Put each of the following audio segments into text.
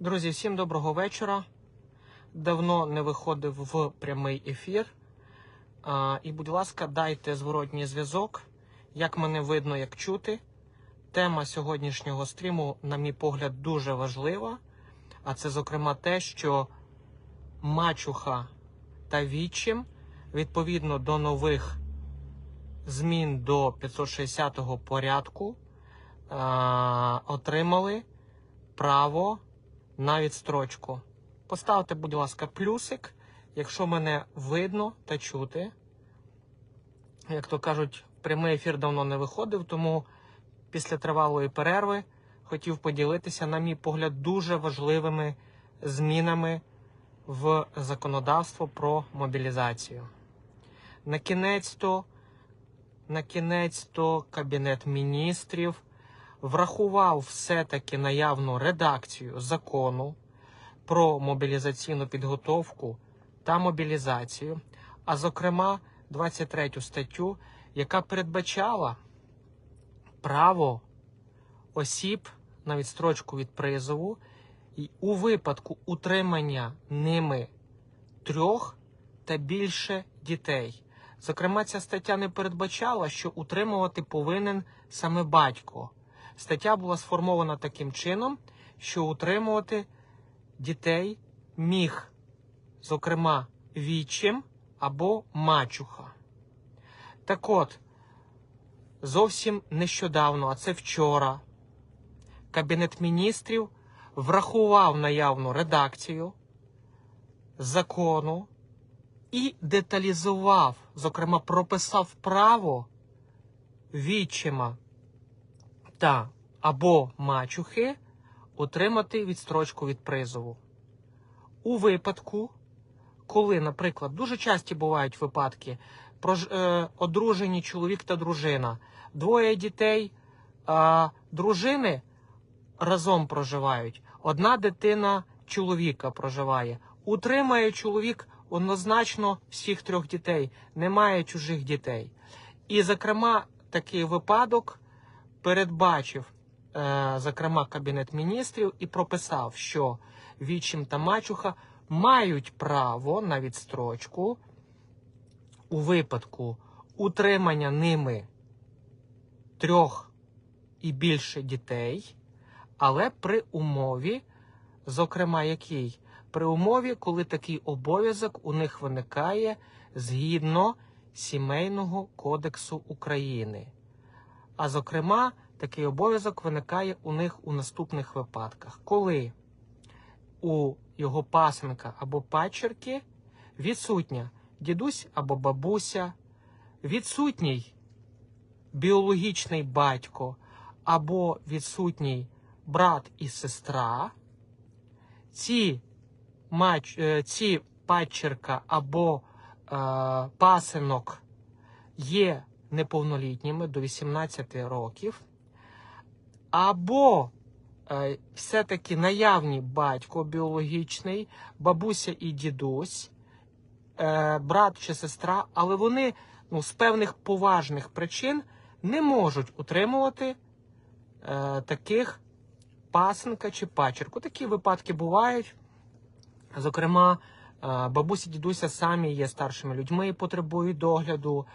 Друзі, всім доброго вечора. Давно не виходив в прямий ефір. А, і, будь ласка, дайте зворотній зв'язок, як мене видно, як чути. Тема сьогоднішнього стріму, на мій погляд, дуже важлива. А це, зокрема, те, що мачуха та відчим відповідно до нових змін до 560-го порядку а, отримали право на відстрочку. Поставте, будь ласка, плюсик, якщо мене видно та чути. Як то кажуть, прямий ефір давно не виходив, тому після тривалої перерви хотів поділитися, на мій погляд, дуже важливими змінами в законодавство про мобілізацію. На кінець-то, на кінець-то Кабінет міністрів врахував все-таки наявну редакцію закону про мобілізаційну підготовку та мобілізацію, а зокрема 23 статтю, яка передбачала право осіб на відстрочку від призову і у випадку утримання ними трьох та більше дітей. Зокрема, ця стаття не передбачала, що утримувати повинен саме батько. Стаття була сформована таким чином, що утримувати дітей міг, зокрема, вічим або мачуха. Так от, зовсім нещодавно, а це вчора, Кабінет міністрів врахував наявну редакцію закону і деталізував, зокрема, прописав право відчима та або мачухи отримати відстрочку від призову. У випадку, коли, наприклад, дуже часті бувають випадки, е, одружені чоловік та дружина, двоє дітей, дружини разом проживають, одна дитина чоловіка проживає. Утримає чоловік однозначно всіх трьох дітей, немає чужих дітей. І, зокрема, такий випадок передбачив, е, зокрема, Кабінет міністрів і прописав, що вічим та мачуха мають право на відстрочку у випадку утримання ними трьох і більше дітей, але при умові, зокрема, який? При умові, коли такий обов'язок у них виникає згідно Сімейного кодексу України. А зокрема, такий обов'язок виникає у них у наступних випадках, коли у його пасенка або пачерки відсутня дідусь або бабуся, відсутній біологічний батько або відсутній брат і сестра, ці, мач, е, ці пачерка або е, пасинок є неповнолітніми до 18 років, або е, все-таки наявні батько біологічний, бабуся і дідусь, е, брат чи сестра, але вони ну, з певних поважних причин не можуть утримувати е, таких пасенка чи пачерку. Такі випадки бувають. Зокрема, бабусі дідуся самі є старшими людьми і потребують догляду,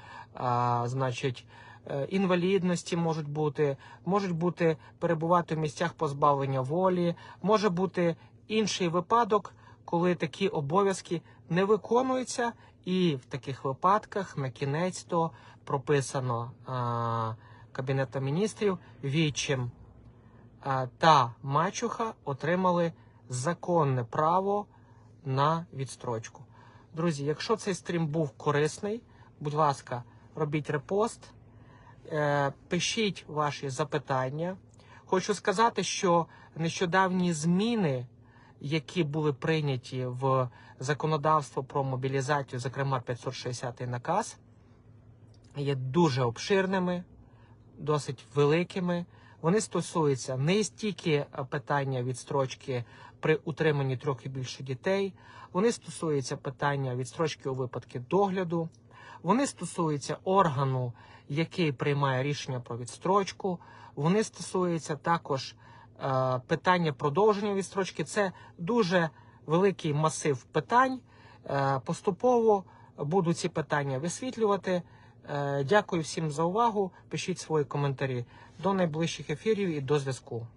значить, е, інвалідності можуть бути, можуть бути перебувати в місцях позбавлення волі, може бути інший випадок, коли такі обов'язки не виконуються, і в таких випадках на кінець то прописано Кабінетом міністрів відчим. Та мачуха отримали законне право на відстрочку. Друзі, якщо цей стрім був корисний, будь ласка, робіть репост, е, пишіть ваші запитання. Хочу сказати, що нещодавні зміни, які були прийняті в законодавство про мобілізацію, зокрема 560 наказ, є дуже обширними, досить великими. Вони стосуються не стільки е, питання відстрочки при утриманні трьох і більше дітей, вони стосуються питання відстрочки у випадку догляду, вони стосуються органу, який приймає рішення про відстрочку, вони стосуються також е, питання продовження відстрочки. Це дуже великий масив питань. Е, Поступово буду ці питання висвітлювати. Е, Дякую всім за увагу. Пишіть свої коментарі. До найближчих ефірів і до зв'язку.